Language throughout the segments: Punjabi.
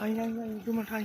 哎呀呀，你怎么开？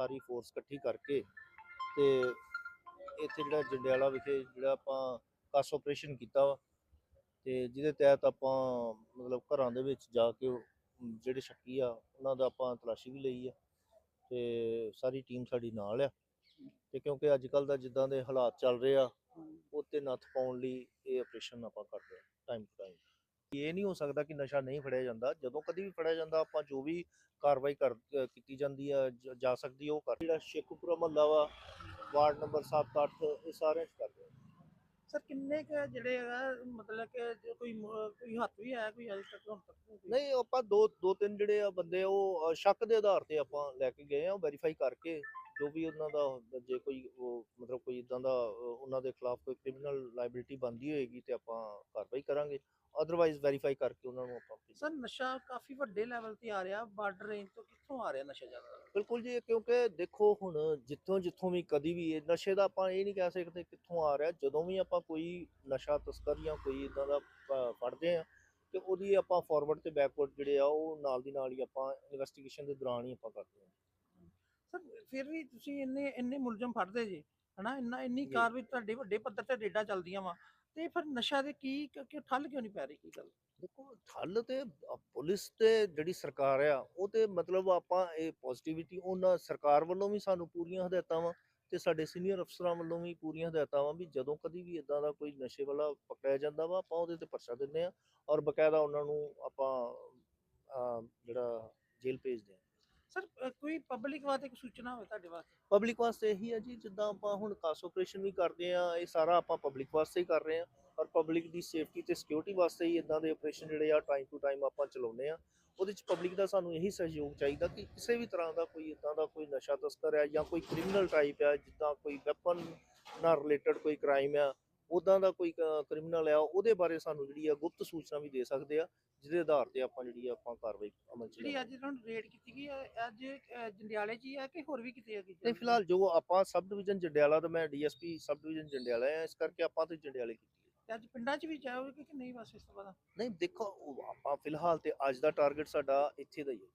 ਸਾਰੀ ਫੋਰਸ ਇਕੱਠੀ ਕਰਕੇ ਤੇ ਇੱਥੇ ਜਿਹੜਾ ਜੰਡਿਆਲਾ ਵਿਖੇ ਜਿਹੜਾ ਆਪਾਂ ਕਸ ਆਪਰੇਸ਼ਨ ਕੀਤਾ ਵਾ ਤੇ ਜਿਹਦੇ ਤਹਿਤ ਆਪਾਂ ਮਤਲਬ ਘਰਾਂ ਦੇ ਵਿੱਚ ਜਾ ਕੇ ਉਹ ਜਿਹੜੇ ਸ਼ੱਕੀ ਆ ਉਹਨਾਂ ਦਾ ਆਪਾਂ ਤਲਾਸ਼ੀ ਵੀ ਲਈ ਆ ਤੇ ਸਾਰੀ ਟੀਮ ਸਾਡੀ ਨਾਲ ਆ ਤੇ ਕਿਉਂਕਿ ਅੱਜ ਕੱਲ ਦਾ ਜਿੱਦਾਂ ਦੇ ਹਾਲਾਤ ਚੱਲ ਰਹੇ ਆ ਉੱਤੇ ਨੱਥ ਪਾਉਣ ਲਈ ਇਹ ਆਪਰੇਸ਼ਨ ਆਪਾਂ ਕਰਦੇ ਆ ਟਾਈਮ ਟੂ ਟਾਈਮ ਇਹ ਨਹੀਂ ਹੋ ਸਕਦਾ ਕਿ ਨਸ਼ਾ ਨਹੀਂ ਫੜਿਆ ਜਾਂਦਾ। ਜਦੋਂ ਕਦੀ ਵੀ ਫੜਿਆ ਜਾਂਦਾ ਆਪਾਂ ਜੋ ਵੀ ਕਾਰਵਾਈ ਕਰ ਕੀਤੀ ਜਾਂਦੀ ਆ ਜ- ਸਕਦੀ ਉਹ ਕਰ। ਜਿਹੜਾ ਸ਼ੇਖੂਪੁਰਾ ਮਹੱਲਾ ਵਾ ਵਾਰਡ ਨੰਬਰ 7 8 ਇਹ ਸਾਰੇ ਚ ਕਰਦੇ ਸਰ ਕਿੰਨੇ ਕ ਜਿਹੜੇ ਹੈਗਾ ਮਤਲਬ ਕਿ ਕੋਈ ਕੋਈ ਹੱਥ ਵੀ ਆਇਆ ਕੋਈ ਅਜੇ ਤੱਕ ਹੁਣ ਤੱਕ ਕੋਈ? ਨਹੀਂ ਆਪਾਂ ਦੋ ਦੋ ਤਿੰਨ ਜਿਹੜੇ ਆ ਬੰਦੇ ਉਹ ਸ਼ੱਕ ਦੇ ਆਧਾਰ ਤੇ ਆਪਾਂ ਲੈ ਕੇ ਗਏ ਆ ਵੈਰੀਫਾਈ ਕਰਕੇ। ਜੋ ਵੀ ਉਹਨਾਂ ਦਾ ਜੇ ਕੋਈ ਉਹ ਮਤਲਬ ਕੋਈ ਇਦਾਂ ਦਾ ਉਹਨਾਂ ਦੇ ਖਿਲਾਫ ਕੋਈ ਕ੍ਰਿਮੀਨਲ ਲਾਇਬਿਲਿਟੀ ਬਣਦੀ ਹੋਏਗੀ ਤੇ ਆਪਾਂ ਕਾਰਵਾਈ ਕਰਾਂਗੇ। ਅਦਰਵਾਈਜ਼ ਵੈਰੀਫਾਈ ਕਰਕੇ ਉਹਨਾਂ ਨੂੰ ਆਪਾਂ ਸਰ ਨਸ਼ਾ ਕਾਫੀ ਵੱਡੇ ਲੈਵਲ ਤੇ ਆ ਰਿਹਾ ਬਾਰਡਰ ਰੇਂਜ ਤੋਂ ਕਿੱਥੋਂ ਆ ਰਿਹਾ ਨਸ਼ਾ ਜ਼ਿਆਦਾ? ਬਿਲਕੁਲ ਜੀ ਕਿਉਂਕਿ ਦੇਖੋ ਹੁਣ ਜਿੱਥੋਂ ਜਿੱਥੋਂ ਵੀ ਕਦੀ ਵੀ ਇਹ ਨਸ਼ੇ ਦਾ ਆਪਾਂ ਇਹ ਨਹੀਂ ਕਹਿ ਸਕਦੇ ਕਿੱਥੋਂ ਆ ਰਿਹਾ ਜਦੋਂ ਵੀ ਆਪਾਂ ਕੋਈ ਨਸ਼ਾ ਤਸਕਰ ਜਾਂ ਕੋਈ ਇਦਾਂ ਦਾ ਫੜਦੇ ਆ ਤੇ ਉਹਦੀ ਆਪਾਂ ਫਾਰਵਰਡ ਤੇ ਬੈਕਵਰਡ ਜਿਹੜੇ ਆ ਉਹ ਨਾਲ ਦੀ ਨਾਲ ਹੀ ਆਪਾਂ ਇਨਵੈਸਟੀਗੇਸ਼ਨ ਦੇ ਦੌਰਾਨ ਹੀ ਆਪਾਂ ਕਰਦੇ ਆ ਸਰ ਫਿਰ ਵੀ ਤੁਸੀਂ ਇੰਨੇ ਇੰਨੇ ਮੁਲਜ਼ਮ ਫੜਦੇ ਜੀ ਹਨਾ? ਇੰਨਾ ਇੰਨੀ। ਕਾਰਵਾਈ ਤੁਹਾਡੇ ਵੱਡੇ ਪੱਧਰ ਤੇ ਰੇਡਾਂ ਚੱਲਦੀਆਂ ਵਾ ਤੇ ਫਿਰ ਨਸ਼ਾ ਦੇ ਕੀ ਕ- ਠੱਲ ਕਿਉਂ ਨਹੀਂ ਪੈ ਰਹੀ ਕੀ ਗੱਲ? ਦੇਖੋ ਠੱਲ ਤੇ ਪੁਲਿਸ ਤੇ ਜਿਹੜੀ ਸਰਕਾਰ ਆ ਉਹ ਤੇ ਮਤਲਬ ਆਪਾਂ ਇਹ ਪੋਜ਼ਿਟਿਵਿਟੀ ਉਹਨਾਂ ਸਰਕਾਰ ਵੱਲੋਂ ਵੀ ਸਾਨੂੰ ਪੂਰੀਆਂ ਹਦਾਇਤਾਂ ਵਾ ਤੇ ਸਾਡੇ ਸੀਨੀਅਰ ਅਫਸਰਾਂ ਵੱਲੋਂ ਵੀ ਪੂਰੀਆਂ ਹਦਾਇਤਾਂ ਵਾ ਵੀ ਜਦੋਂ ਕਦੀ ਵੀ ਇਦਾਂ ਦਾ ਕੋਈ ਨਸ਼ੇ ਵਾਲਾ ਪਕੜਿਆ ਜਾਂਦਾ ਵਾ ਆਪਾਂ ਉਹਦੇ ਤੇ ਪਰਚਾ ਦਿੰਦੇ ਆ ਔਰ ਬਕਾਇਦਾ ਉਹਨਾਂ ਨੂੰ ਆਪਾਂ ਜਿਹੜਾ ਜੇਲ੍ਹ ਭੇਜਦੇ ਆ। ਸਰ ਕੋਈ ਪਬਲਿਕ ਵਾਸਤੇ ਕੋਈ ਸੂਚਨਾ ਹੋਵੇ ਤੁਹਾਡੇ ਵਾਸਤੇ? ਪਬਲਿਕ ਵਾਸਤੇ ਇਹੀ ਹੈ ਜੀ, ਜਿੱਦਾਂ ਆਪਾਂ ਹੁਣ ਕਾਸ ਆਪਰੇਸ਼ਨ ਵੀ ਕਰਦੇ ਆ, ਇਹ ਸਾਰਾ ਆਪਾਂ ਪਬਲਿਕ ਵਾਸਤੇ ਹੀ ਕਰ ਰਹੇ ਆ ਔਰ ਪਬਲਿਕ ਦੀ ਸੇਫਟੀ ਤੇ ਸਿਕਿਉਰਿਟੀ ਵਾਸਤੇ ਹੀ ਇਦਾਂ ਦੇ ਆਪਰੇਸ਼ਨ ਜਿਹੜੇ ਆ ਟਾਈਮ ਟੂ ਟਾਈਮ ਆਪਾਂ ਚਲਾਉਂਦੇ ਆ। ਉਹਦੇ ਚ ਪਬਲਿਕ ਦਾ ਸਾਨੂੰ ਇਹੀ ਸਹਿਯੋਗ ਚਾਹੀਦਾ ਕਿ ਕਿਸੇ ਵੀ ਤਰ੍ਹਾਂ ਦਾ ਕੋਈ ਇਦਾਂ ਦਾ ਕੋਈ ਨਸ਼ਾ ਤਸਕਰ ਆ ਜਾਂ ਕੋਈ ਕ੍ਰਿਮੀਨਲ ਟਾਈਪ ਆ, ਜਿੱਦਾਂ ਕੋਈ ਵੈਪਨ ਨਾਲ ਰਿਲੇਟਡ ਕੋਈ ਕ੍ਰਾਈਮ ਆ ਉਦਾਂ ਦਾ ਕੋਈ ਕ੍ਰਿਮੀਨਲ ਆ ਉਹਦੇ ਬਾਰੇ ਸਾਨੂੰ ਜਿਹੜੀ ਆ ਗੁਪਤ ਸੂਚਨਾ ਵੀ ਦੇ ਸਕਦੇ ਆ ਜਿਹਦੇ ਆਧਾਰ ਤੇ ਆਪਾਂ ਜਿਹੜੀ ਆ ਆਪਾਂ ਕਾਰਵਾਈ ਅਮਲ ਚ ਜਿਹੜੀ। ਅੱਜ ਇਹਨਾਂ ਨੂੰ ਰੇਡ ਕੀਤੀ ਗਈ ਹੈ ਅੱਜ ਜੰਡਿਆਲੇ 'ਚ ਹੀ ਹੈ ਕਿ ਹੋਰ ਵੀ ਕਿਤੇ ਹੈਗੀ ਨਹੀਂ ਫਿਲਹਾਲ ਜੋ ਆਪਾਂ ਸਬ ਡਿਵੀਜ਼ਨ ਜੰਡਿਆਲਾ ਤੇ ਮੈਂ ਡੀਐਸਪੀ ਸਬ ਡਿਵੀਜ਼ਨ ਜੰਡਿਆਲਾ ਆ ਇਸ ਕਰਕੇ ਆਪਾਂ ਤੇ ਜੰਡਿਆਲੇ ਕੀਤੀ ਹੈ ਤੇ ਅੱਜ ਪਿੰਡਾਂ 'ਚ ਵੀ ਜਾਓਗੇ ਕਿ ਨਹੀਂ ਬਸ ਇਸ ਤੋਂ ਬਾਅਦ? ਨਹੀਂ ਦੇਖੋ ਆਪਾਂ ਫਿਲਹਾਲ ਤੇ ਅੱਜ ਦਾ ਟਾਰਗੇਟ ਸਾਡਾ ਇੱਥੇ ਦਾ ਹੀ ਹੈ